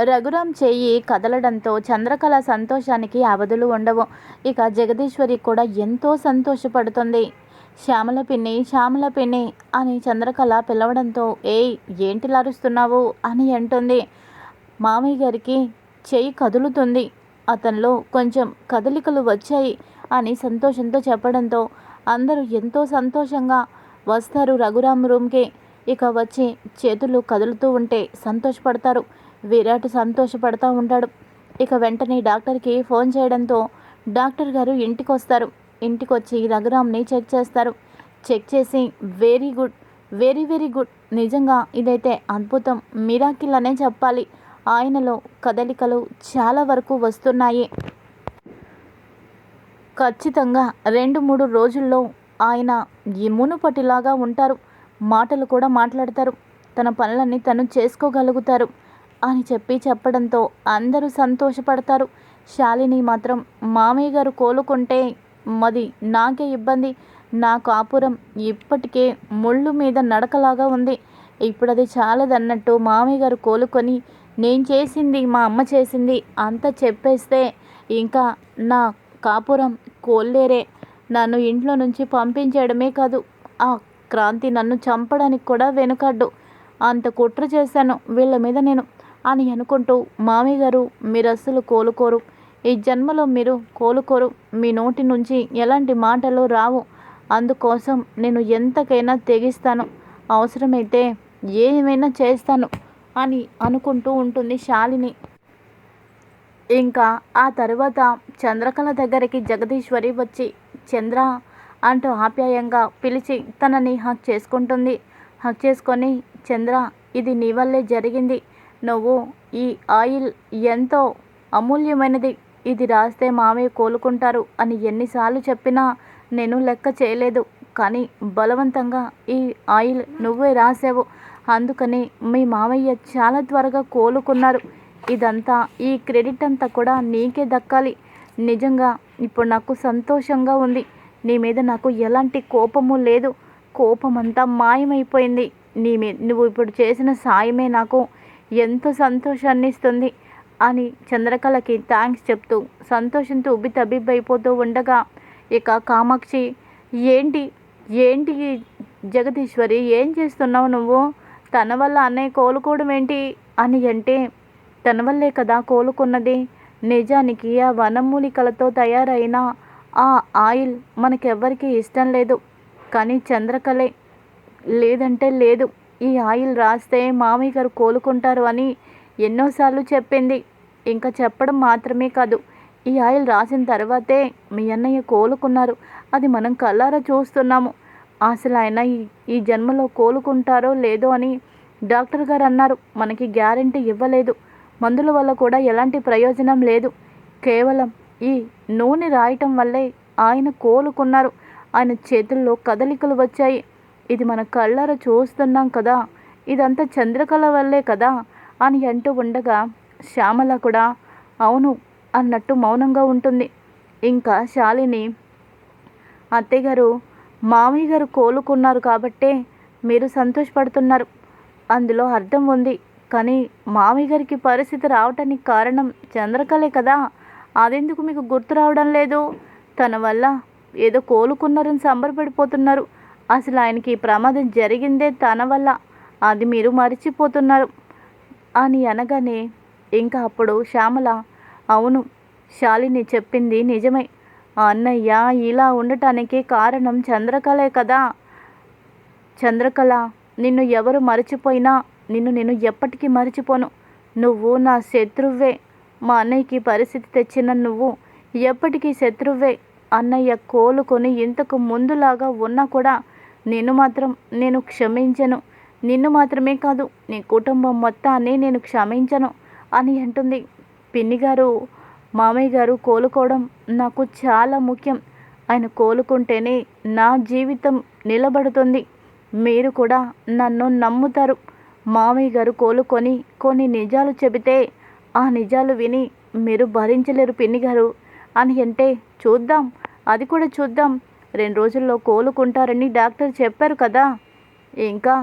రఘురాం చెయ్యి కదలడంతో చంద్రకళ సంతోషానికి అవధులు ఉండవు. ఇక జగదీశ్వరి కూడా ఎంతో సంతోషపడుతుంది. శ్యామల పిన్ని శ్యామల పిన్ని అని చంద్రకళ పిలవడంతో ఏయ్ ఏంటి లరుస్తున్నావు? అని అంటుంది. మామయ్య గారికి చెయ్యి కదులుతుంది. అతనిలో కొంచెం కదలికలు వచ్చాయి అని సంతోషంతో చెప్పడంతో అందరూ ఎంతో సంతోషంగా వస్తారు రఘురామ్ రూమ్కి. ఇక వచ్చి చేతులు కదులుతూ ఉంటే సంతోషపడతారు. విరాట్ సంతోషపడతా ఉంటాడు. ఇక వెంటనే డాక్టర్కి ఫోన్ చేయడంతో డాక్టర్ గారు ఇంటికి వస్తారు ఇంటికి వచ్చి రఘురామ్ని చెక్ చేస్తారు. చెక్ చేసి very good very very good. నిజంగా ఇదైతే అద్భుతం. మిరాకిల్ అనే చెప్పాలి. ఆయనలో కదలికలు చాలా వరకు వస్తున్నాయి. ఖచ్చితంగా రెండు మూడు రోజుల్లో ఆయన మునుపటిలాగా ఉంటారు. మాటలు కూడా మాట్లాడతారు. తన పనులన్నీ తను చేసుకోగలుగుతారు. అని చెప్పి చెప్పడంతో అందరూ సంతోషపడతారు. శాలిని మాత్రం మామయ్య గారు కోలుకుంటే మది నాకే ఇబ్బంది. నా కాపురం ఇప్పటికే ముళ్ళు మీద నడకలాగా ఉంది. ఇప్పుడు అది చాలదన్నట్టు మామయ్య గారు కోలుకొని నేను చేసింది మా అమ్మ చేసింది అంత చెప్పేస్తే ఇంకా నా కాపురం కోల్లేరే. నన్ను ఇంట్లో నుంచి పంపించేయడమే కాదు ఆ క్రాంతి నన్ను చంపడానికి కూడా వెనుకడ్డు. అంత కుట్ర చేశాను. వీళ్ళ మీద నేను అని అనుకుంటూ మామయ్య గారు మీరు అస్సలు కోలుకోరు. ఈ జన్మలో మీరు కోలుకోరు. మీ నోటి నుంచి ఎలాంటి మాటలు రావు. అందుకోసం నేను ఎంతకైనా తెగిస్తాను. అవసరమైతే ఏమైనా చేస్తాను అని అనుకుంటూ ఉంటుంది శాలిని. ఇంకా ఆ తర్వాత చంద్రకళ దగ్గరికి జగదీశ్వరి వచ్చి చంద్ర అంటూ ఆప్యాయంగా పిలిచి తనని హక్ చేసుకుంటుంది. హక్ చేసుకొని చంద్ర ఇది నీ వల్లే జరిగింది. నువ్వు ఈ ఆయిల్ ఎంతో అమూల్యమైనది. ఇది రాస్తే మామయ్య కోలుకుంటారు అని ఎన్నిసార్లు చెప్పినా నేను లెక్క చేయలేదు. కానీ బలవంతంగా ఈ ఆయిల్ నువ్వే రాసావు. అందుకని మీ మామయ్య చాలా త్వరగా కోలుకున్నారు. ఇదంతా ఈ క్రెడిట్ అంతా కూడా నీకే దక్కాలి. నిజంగా ఇప్పుడు నాకు సంతోషంగా ఉంది. నీ మీద నాకు ఎలాంటి కోపము లేదు. కోపం అంతా మాయమైపోయింది. నీ మీ నువ్వు ఇప్పుడు చేసిన సాయమే నాకు. ఎంతో సంతోషాన్ని ఇస్తుంది అని చంద్రకళకి థ్యాంక్స్ చెప్తూ సంతోషంతో ఉబ్బి తబ్బిబ్బైపోతూ ఉండగా ఇక కామాక్షి ఏంటి? ఏంటి జగదీశ్వరి? ఏం చేస్తున్నావు నువ్వు? తన వల్ల అన్నయ్య కోలుకోవడం ఏంటి? అని అంటే తన వల్లే కదా కోలుకున్నది. నిజానికి ఆ వనమూలికలతో తయారైన ఆ ఆయిల్ మనకెవ్వరికీ ఇష్టం లేదు. కానీ చంద్రకళే లేదంటే లేదు. ఈ ఆయిల్ రాస్తే మామయ్య గారు కోలుకుంటారు అని ఎన్నోసార్లు చెప్పింది. ఇంకా చెప్పడం మాత్రమే కాదు ఈ ఆయిల్ రాసిన తర్వాతే మీ అన్నయ్య కోలుకున్నారు. అది మనం కళ్ళారా చూస్తున్నాము. అసలు ఆయన ఈ ఈ జన్మలో కోలుకుంటారో లేదో అని డాక్టర్ గారు అన్నారు. మనకి గ్యారంటీ ఇవ్వలేదు. మందుల వల్ల కూడా ఎలాంటి ప్రయోజనం లేదు. కేవలం ఈ నూనె రాయటం వల్లే ఆయన కోలుకున్నారు. ఆయన చేతుల్లో కదలికలు వచ్చాయి. ఇది మన కళ్ళార చూస్తున్నాం కదా. ఇదంతా చంద్రకళ వల్లే కదా అని అంటూ ఉండగా శ్యామల కూడా అవును అన్నట్టు మౌనంగా ఉంటుంది. ఇంకా శాలిని అత్తయ్యగారు మామయ్య గారు కోలుకున్నారు కాబట్టే మీరు సంతోషపడుతున్నారు. అందులో అర్థం ఉంది. కానీ మామయ్య గారికి పరిస్థితి రావటానికి కారణం చంద్రకళే కదా. అదెందుకు మీకు గుర్తు రావడం లేదు? తన వల్ల ఏదో కోలుకున్నారని సంబరపడిపోతున్నారు. అసలు ఆయనకి ప్రమాదం జరిగిందే తన వల్ల. అది మీరు మర్చిపోతున్నారు. అని అనగానే ఇంకా అప్పుడు శ్యామల అవును శాలిని చెప్పింది నిజమే. అన్నయ్య ఇలా ఉండటానికి కారణం చంద్రకళే కదా. చంద్రకళ నిన్ను ఎవరు మరచిపోయినా నిన్ను నేను ఎప్పటికీ మర్చిపోను. నువ్వు నా శత్రువే. మా అన్నయ్యకి పరిస్థితి తెచ్చిన నువ్వు ఎప్పటికీ శత్రువే. అన్నయ్య కోలుకొని ఇంతకు ముందులాగా ఉన్నా కూడా నిన్ను మాత్రం నేను క్షమించను. నిన్ను మాత్రమే కాదు నీ కుటుంబం మొత్తాన్ని నేను క్షమించను అని అంటుంది. పిన్ని గారు మామయ్య గారు కోలుకోవడం నాకు చాలా ముఖ్యం. ఆయన కోలుకుంటేనే నా జీవితం నిలబడుతుంది. మీరు కూడా నన్ను నమ్ముతారు. మామయ్య గారు కోలుకొని కొన్ని నిజాలు చెబితే ఆ నిజాలు విని మీరు భరించలేరు పిన్ని గారు అని అంటే చూద్దాం అది కూడా చూద్దాం. రెండు రోజుల్లో కోలుకుంటారని డాక్టర్ చెప్పారు కదా. ఇంకా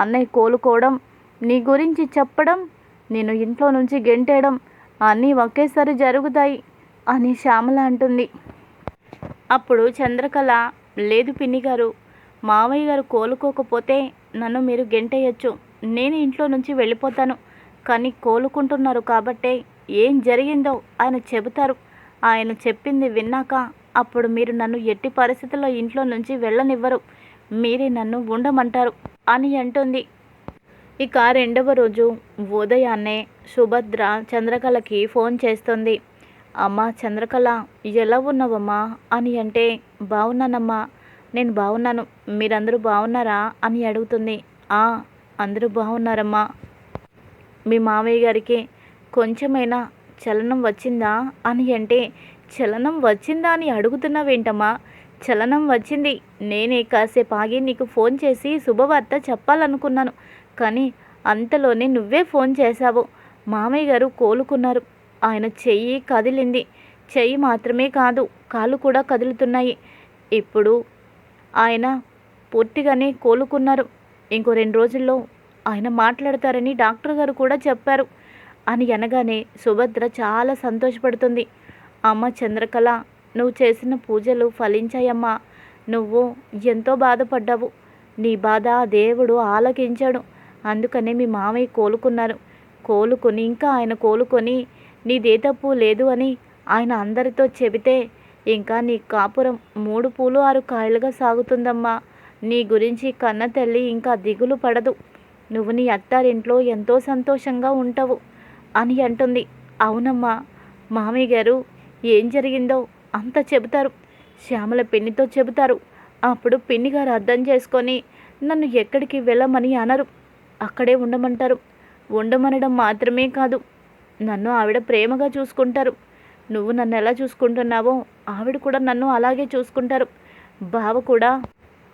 అన్నయ్య కోలుకోవడం నీ గురించి చెప్పడం నేను ఇంట్లో నుంచి గెంటేయడం అన్నీ ఒకేసారి జరుగుతాయి అని శ్యామల అంటుంది. అప్పుడు చంద్రకళ లేదు పిన్ని గారు మావయ్య గారు కోలుకోకపోతే నన్ను మీరు గెంటేయచ్చు. నేను ఇంట్లో నుంచి వెళ్ళిపోతాను. కానీ కోలుకుంటున్నారు కాబట్టే ఏం జరిగిందో ఆయన చెబుతారు. ఆయన చెప్పింది విన్నాక అప్పుడు మీరు నన్ను ఎట్టి పరిస్థితుల్లో ఇంట్లో నుంచి వెళ్ళనివ్వరు. మీరే నన్ను ఉండమంటారు అని అంటుంది. ఇక రెండవ రోజు ఉదయాన్నే సుభద్ర చంద్రకళకి ఫోన్ చేస్తుంది. అమ్మా చంద్రకళ ఎలా ఉన్నావమ్మా? అని అంటే బాగున్నానమ్మా నేను బాగున్నాను మీరందరూ బాగున్నారా అని అడుగుతుంది. ఆ అందరూ బాగున్నారమ్మా మీ మామయ్య గారికి కొంచెమైనా చలనం వచ్చిందా? అని అంటే చలనం వచ్చిందా అని అడుగుతున్నావేంటమ్మా? చలనం వచ్చింది. నేనే కాసేపు ఆగి నీకు ఫోన్ చేసి శుభవార్త చెప్పాలనుకున్నాను. కానీ అంతలోనే నువ్వే ఫోన్ చేశావు. మామయ్య గారు కోలుకున్నారు. ఆయన చెయ్యి కదిలింది. చెయ్యి మాత్రమే కాదు కాళ్ళు కూడా కదులుతున్నాయి. ఇప్పుడు ఆయన పూర్తిగానే కోలుకున్నారు. ఇంకో రెండు రోజుల్లో ఆయన మాట్లాడతారని డాక్టర్ గారు కూడా చెప్పారు. అని అనగానే సుభద్ర చాలా సంతోషపడుతుంది. అమ్మ చంద్రకళ నువ్వు చేసిన పూజలు ఫలించాయమ్మా. నువ్వు ఎంతో బాధపడ్డావు. నీ బాధ దేవుడు ఆలకించాడు. అందుకనే మీ మామయ్య కోలుకున్నారు. కోలుకొని ఇంకా ఆయన కోలుకొని నీదే తప్పు లేదు అని ఆయన అందరితో చెబితే ఇంకా నీ కాపురం మూడు పూలు ఆరు కాయలుగా సాగుతుందమ్మా. నీ గురించి కన్న తల్లి ఇంకా దిగులు పడదు. నువ్వు నీ అత్తారింట్లో ఎంతో సంతోషంగా ఉంటావు అని అంటుంది. అవునమ్మా మామయ్య గారు ఏం జరిగిందో అంత చెబుతారు. శ్యామల పిన్నితో చెబుతారు. అప్పుడు పిన్ని గారు అర్థం చేసుకొని నన్ను ఎక్కడికి వెళ్ళమని అనరు. అక్కడే ఉండమంటారు. ఉండమనడం మాత్రమే కాదు. నన్ను ఆవిడ ప్రేమగా చూసుకుంటారు. నువ్వు నన్ను ఎలా చూసుకుంటున్నావో ఆవిడ కూడా నన్ను అలాగే చూసుకుంటారు. బావ కూడా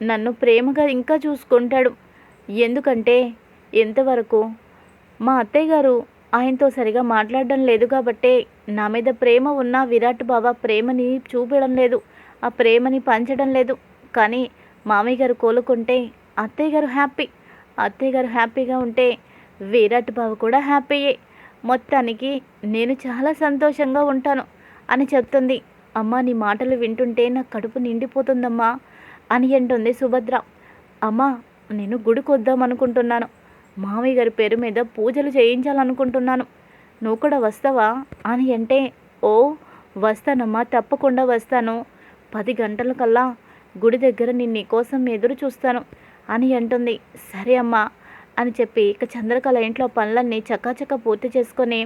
నన్ను ప్రేమగా ఇంకా చూసుకుంటాడు. ఎందుకంటే ఎంతవరకు మా అత్తయ్య గారు ఆయనతో సరిగా మాట్లాడడం లేదు కాబట్టే నా మీద ప్రేమ ఉన్న విరాట్ బాబా ప్రేమని చూపడం లేదు. ఆ ప్రేమని పంచడం లేదు. కానీ మామయ్య గారు కోలుకుంటే అత్తయ్య గారు హ్యాపీ. అత్తయ్య గారు హ్యాపీగా ఉంటే విరాట్ బాబు కూడా హ్యాపీయే. మొత్తానికి నేను చాలా సంతోషంగా ఉంటాను అని చెప్తుంది. అమ్మ నీ మాటలు వింటుంటే నా కడుపు నిండిపోతుందమ్మా అని అంటుంది సుభద్ర. అమ్మ నేను గుడికి వద్దాం అనుకుంటున్నాను మామయ్య గారి పేరు మీద పూజలు చేయించాలనుకుంటున్నాను. నువ్వు కూడా వస్తావా? అని అంటే ఓ వస్తానమ్మా తప్పకుండా వస్తాను. పది గంటల కల్లా గుడి దగ్గర నేను నీకోసం ఎదురు చూస్తాను అని అంటుంది. సరే అమ్మా అని చెప్పి ఇక చంద్రకళ ఇంట్లో పనులన్నీ చకాచకా పూర్తి చేసుకొని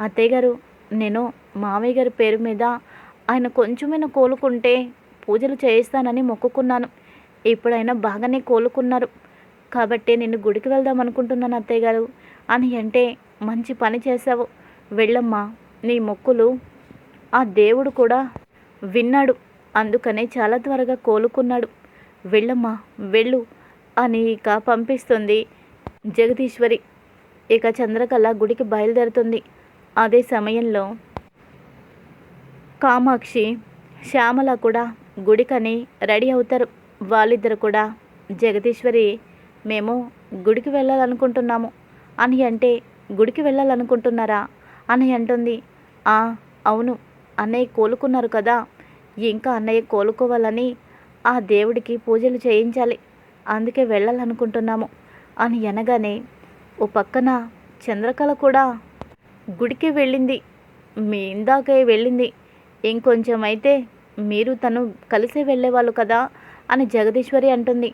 అత్తయ్య గారు నేను మామయ్య గారి పేరు మీద ఆయన కొంచెమైనా కోలుకుంటే పూజలు చేయిస్తానని మొక్కుకున్నాను. ఇప్పుడైనా బాగానే కోలుకున్నారు. కాబట్టి నేను గుడికి వెళ్దాం అనుకుంటున్నాను అత్తయ్య గారు. అని అంటే మంచి పని చేశావు. వెళ్ళమ్మా నీ మొక్కులు ఆ దేవుడు కూడా విన్నాడు. అందుకనే చాలా త్వరగా కోలుకున్నాడు. వెళ్ళమ్మా వెళ్ళు అని ఇక పంపిస్తుంది జగదీశ్వరి. ఇక చంద్రకళ గుడికి బయలుదేరుతుంది. అదే సమయంలో కామాక్షి శ్యామల కూడా గుడికని రెడీ అవుతారు. వాళ్ళిద్దరు కూడా జగదీశ్వరి మేము గుడికి వెళ్ళాలనుకుంటున్నాము. అని అంటే గుడికి వెళ్ళాలనుకుంటున్నారా? అని అంటుంది. ఆ అవును అన్నయ్య కోలుకున్నారు కదా ఇంకా అన్నయ్య కోలుకోవాలని ఆ దేవుడికి పూజలు చేయించాలి అందుకే వెళ్ళాలనుకుంటున్నాము అని అనగానే ఓ పక్కన చంద్రకళ కూడా గుడికి వెళ్ళింది మీ ఇందాకే వెళ్ళింది ఇంకొంచెం అయితే మీరు తను కలిసి వెళ్ళేవాళ్ళు కదా అని జగదీశ్వరి అంటుంది.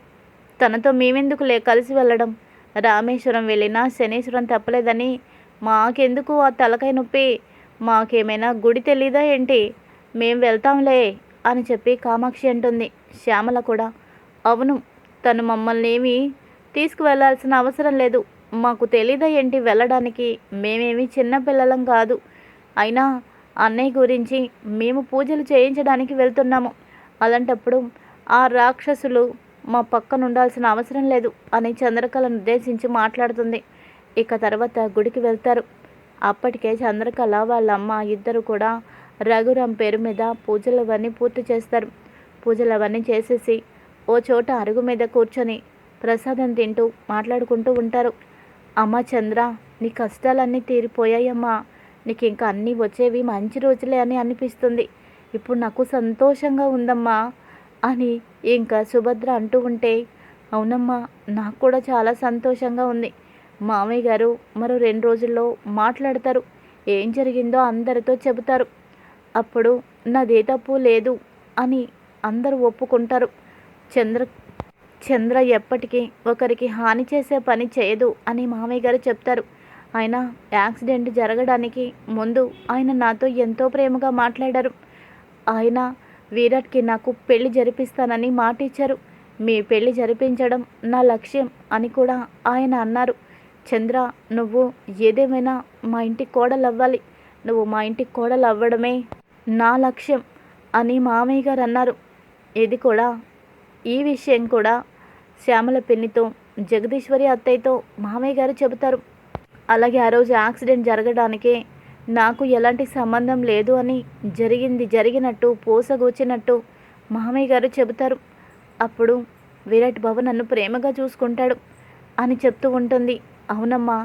తనతో మేమెందుకులే కలిసి వెళ్ళడం? రామేశ్వరం వెళ్ళినా శనేశ్వరం తప్పలేదని మాకెందుకు ఆ తలకాయ నొప్పి? మాకేమైనా గుడి తెలీదా ఏంటి? మేం వెళ్తాంలే అని చెప్పి కామాక్షి అంటుంది. శ్యామల కూడా అవును తను మమ్మల్ని ఏమి తీసుకువెళ్ళాల్సిన అవసరం లేదు. మాకు తెలీదా ఏంటి వెళ్ళడానికి? మేమేమి చిన్నపిల్లలం కాదు. అయినా అన్నయ్య గురించి మేము పూజలు చేయించడానికి వెళ్తున్నాము. అలాంటప్పుడు ఆ రాక్షసులు మా పక్కన ఉండాల్సిన అవసరం లేదు అని చంద్రకళను ఉద్దేశించి మాట్లాడుతుంది. ఇక తర్వాత గుడికి వెళ్తారు. అప్పటికే చంద్రకళ వాళ్ళ అమ్మ ఇద్దరు కూడా రఘురాం పేరు మీద పూజలు అవన్నీ పూర్తి చేస్తారు. పూజలు అవన్నీ చేసేసి ఓ చోట అరుగు మీద కూర్చొని ప్రసాదం తింటూ మాట్లాడుకుంటూ ఉంటారు. అమ్మ చంద్ర నీ కష్టాలన్నీ తీరిపోయాయమ్మా. నీకు ఇంకా అన్నీ వచ్చేవి మంచి రోజులే అని అనిపిస్తుంది. ఇప్పుడు నాకు సంతోషంగా ఉందమ్మా అని ఇంకా సుభద్ర అంటూ ఉంటే అవునమ్మా నాకు కూడా చాలా సంతోషంగా ఉంది. మామయ్య గారు మరో రెండు రోజుల్లో మాట్లాడతారు. ఏం జరిగిందో అందరితో చెబుతారు. అప్పుడు నాదే తప్పు లేదు అని అందరూ ఒప్పుకుంటారు. చంద్ర చంద్ర ఎప్పటికీ ఒకరికి హాని చేసే పని చేయదు అని మామయ్య గారు చెప్తారు. ఆయన యాక్సిడెంట్ జరగడానికి ముందు ఆయన నాతో ఎంతో ప్రేమగా మాట్లాడారు. ఆయన విరాట్కి నాకు పెళ్ళి జరిపిస్తానని మాట ఇచ్చారు మీ పెళ్ళి జరిపించడం నా లక్ష్యం అని కూడా ఆయన అన్నారు. చంద్ర నువ్వు ఏదేమైనా మా ఇంటి కోడలు అవ్వాలి నువ్వు మా ఇంటి కోడలు అవ్వడమే నా లక్ష్యం అని మామయ్య గారు అన్నారు. ఇది కూడా ఈ విషయం కూడా శ్యామల పెన్నితో జగదీశ్వరి అత్తయ్యతో మామయ్య గారు చెబుతారు. అలాగే ఆ రోజు యాక్సిడెంట్ జరగడానికే నాకు ఎలాంటి సంబంధం లేదు అని జరిగింది జరిగినట్టు పోసగొచ్చినట్టు మామయ్య గారు చెబుతారు. అప్పుడు విరాట్ బాబు నన్ను ప్రేమగా చూసుకుంటాడు అని చెప్తూ ఉంటుంది. అవునమ్మా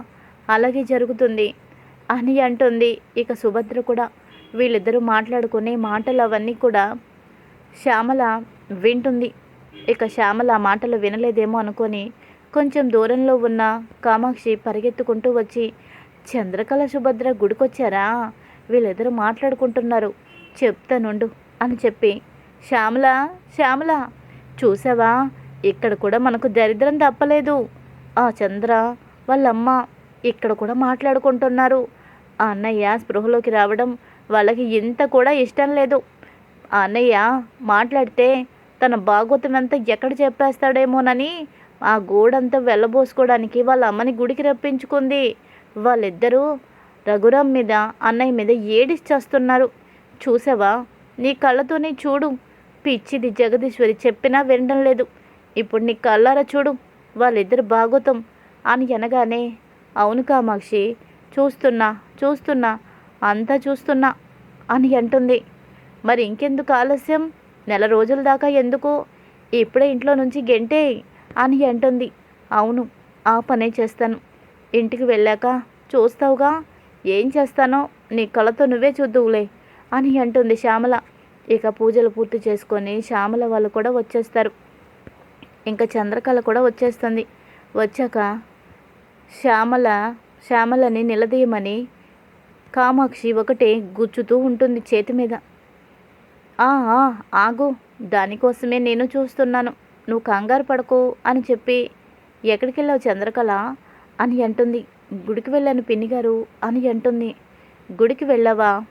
అలాగే జరుగుతుంది అని అంటుంది. ఇక సుభద్ర కూడా వీళ్ళిద్దరూ మాట్లాడుకునే మాటలు అవన్నీ కూడా శ్యామల వింటుంది. ఇక శ్యామల ఆ మాటలు వినలేదేమో అనుకొని కొంచెం దూరంలో ఉన్న కామాక్షి పరిగెత్తుకుంటూ వచ్చి చంద్రకళ సుభద్ర గుడికొచ్చారా? వీళ్ళిద్దరూ మాట్లాడుకుంటున్నారు. చెప్తానుండు అని చెప్పి శ్యామల శ్యామల చూసావా? ఇక్కడ కూడా మనకు దరిద్రం తప్పలేదు. ఆ చంద్ర వాళ్ళమ్మ ఇక్కడ కూడా మాట్లాడుకుంటున్నారు. ఆ అన్నయ్య స్పృహలోకి రావడం వాళ్ళకి ఇంత కూడా ఇష్టం లేదు. ఆ అన్నయ్య మాట్లాడితే తన భాగవతం అంతా ఎక్కడ చెప్పేస్తాడేమోనని ఆ గూడంతా వెళ్ళబోసుకోవడానికి వాళ్ళ అమ్మని గుడికి రప్పించుకుంది. వాళ్ళిద్దరూ రఘురామ్ మీద అన్నయ్య మీద ఏడిచేస్తున్నారు చూసావా? నీ కళ్ళతోనే చూడు. పిచ్చిది జగదీశ్వరి చెప్పినా వినడం లేదు. ఇప్పుడు నీ కళ్ళారా చూడు. వాళ్ళిద్దరు బాగోతాం. అని అనగానే అవును కామాక్షి చూస్తున్నా చూస్తున్నా అంతా చూస్తున్నా అని అంటుంది. మరి ఇంకెందుకు ఆలస్యం? నెల రోజుల దాకా ఎందుకు? ఇప్పుడే ఇంట్లో నుంచి గెంటే అని అంటుంది. అవును ఆ పనే చేస్తాను. ఇంటికి వెళ్ళాక చూస్తావుగా ఏం చేస్తానో నీ కళతో నువ్వే చూద్దువులే అని అంటుంది శ్యామల. ఇక పూజలు పూర్తి చేసుకొని శ్యామల వాళ్ళు కూడా వచ్చేస్తారు. ఇంకా చంద్రకళ కూడా వచ్చేస్తుంది. వచ్చాక శ్యామల శ్యామలని నిలదీయమని కామాక్షి ఒకటే గుచ్చుతూ ఉంటుంది చేతి మీద. ఆగు దానికోసమే నేను చూస్తున్నాను. నువ్వు కంగారు పడకు అని చెప్పి ఎక్కడికి వెళ్ళావు చంద్రకళ? అని అంటుంది. గుడికి వెళ్ళాను పిన్ని గారు అని అంటుంది. గుడికి వెళ్ళావా?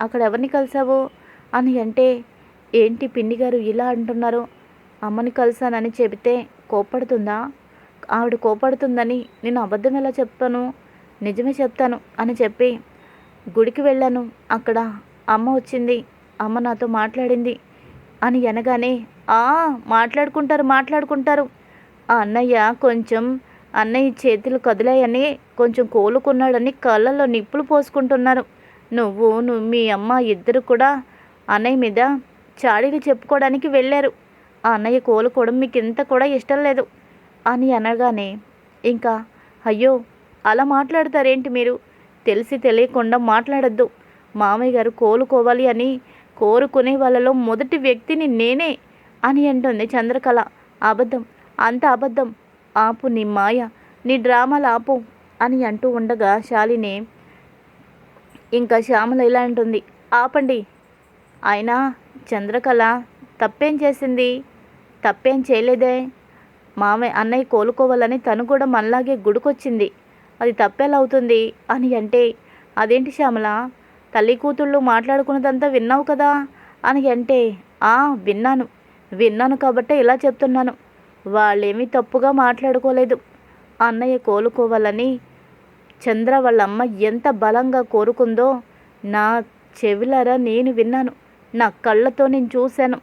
అక్కడ ఎవరిని కలిసావు? అని అంటే ఏంటి పిన్ని గారు ఇలా అంటున్నారు? అమ్మని కలిసానని చెబితే కోపడుతుందా ఆవిడ కోపడుతుందని నేను అబద్ధం ఎలా చెప్తాను నిజమే చెప్తాను అని చెప్పి గుడికి వెళ్ళాను. అక్కడ అమ్మ వచ్చింది. అమ్మ నాతో మాట్లాడింది. అని అనగానే ఆ మాట్లాడుకుంటారు మాట్లాడుకుంటారు. ఆ అన్నయ్య కొంచెం అన్నయ్య చేతులు కదిలాయని కొంచెం కోలుకున్నాడని కళ్ళల్లో నిప్పులు పోసుకుంటున్నారు. నువ్వు నువ్వు మీ అమ్మ ఇద్దరు కూడా అన్నయ్య మీద చాడీలు చెప్పుకోవడానికి వెళ్ళారు. ఆ అన్నయ్య కోలుకోవడం మీకు ఇంత కూడా ఇష్టం లేదు అని అనగానే ఇంకా అయ్యో అలా మాట్లాడతారేంటి మీరు? తెలిసి తెలియకుండా మాట్లాడద్దు. మామయ్య గారు కోలుకోవాలి అని కోరుకునే వాళ్ళలో మొదటి వ్యక్తిని నేనే అని అంటుంది చంద్రకళ. అబద్ధం అంత అబద్ధం. ఆపు నీ మాయ నీ డ్రామాలు ఆపు అని అంటూ ఉండగా శాలిని ఇంకా శ్యామల ఇలా అంటుంది ఆపండి. ఆయన చంద్రకళ తప్పేం చేసింది? తప్పేం చేయలేదే? మామే అన్నయ్య కోలుకోవాలని తను కూడా మనలాగే గుడికొచ్చింది. అది తప్పేలా అవుతుంది అని అంటే అదేంటి శ్యామల? తల్లి కూతుళ్ళు మాట్లాడుకున్నదంతా విన్నావు కదా అని అంటే ఆ విన్నాను. విన్నాను కాబట్టే ఇలా చెప్తున్నాను. వాళ్ళేమీ తప్పుగా మాట్లాడుకోలేదు. అన్నయ్య కోలుకోవాలని చంద్ర వాళ్ళ అమ్మ ఎంత బలంగా కోరుకుందో నా చెవిలారా నేను విన్నాను. నా కళ్ళతో నేను చూశాను.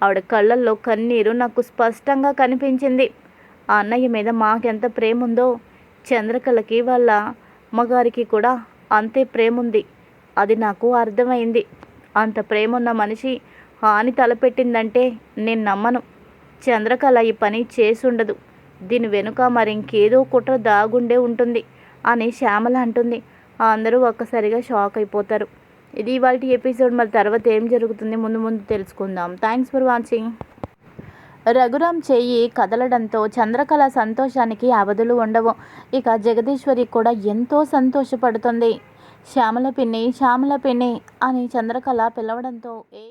ఆవిడ కళ్ళల్లో కన్నీరు నాకు స్పష్టంగా కనిపించింది. ఆ అన్నయ్య మీద మాకెంత ప్రేమ ఉందో చంద్రకళకి వాళ్ళ అమ్మగారికి కూడా అంతే ప్రేమ ఉంది అది నాకు అర్థమైంది. అంత ప్రేమ ఉన్న మనిషి హాని తలపెట్టిందంటే నేను నమ్మను. చంద్రకళ ఈ పని చేసుండదు. దీని వెనుక మరింకేదో కుట్ర దాగుండే ఉంటుంది అని శ్యామల అంటుంది. అందరూ ఒక్కసారిగా షాక్ అయిపోతారు. ఇది ఇవాళ ఎపిసోడ్. మరి తర్వాత ఏం జరుగుతుంది? ముందు ముందు తెలుసుకుందాం. Thanks for watching. రఘురాం చెయ్యి కదలడంతో చంద్రకళ సంతోషానికి అవధులు ఉండవు. ఇక జగదీశ్వరి కూడా ఎంతో సంతోషపడుతుంది. శ్యామల పిన్ని శ్యామల పిన్ని అని చంద్రకళ పిలవడంతో ఏ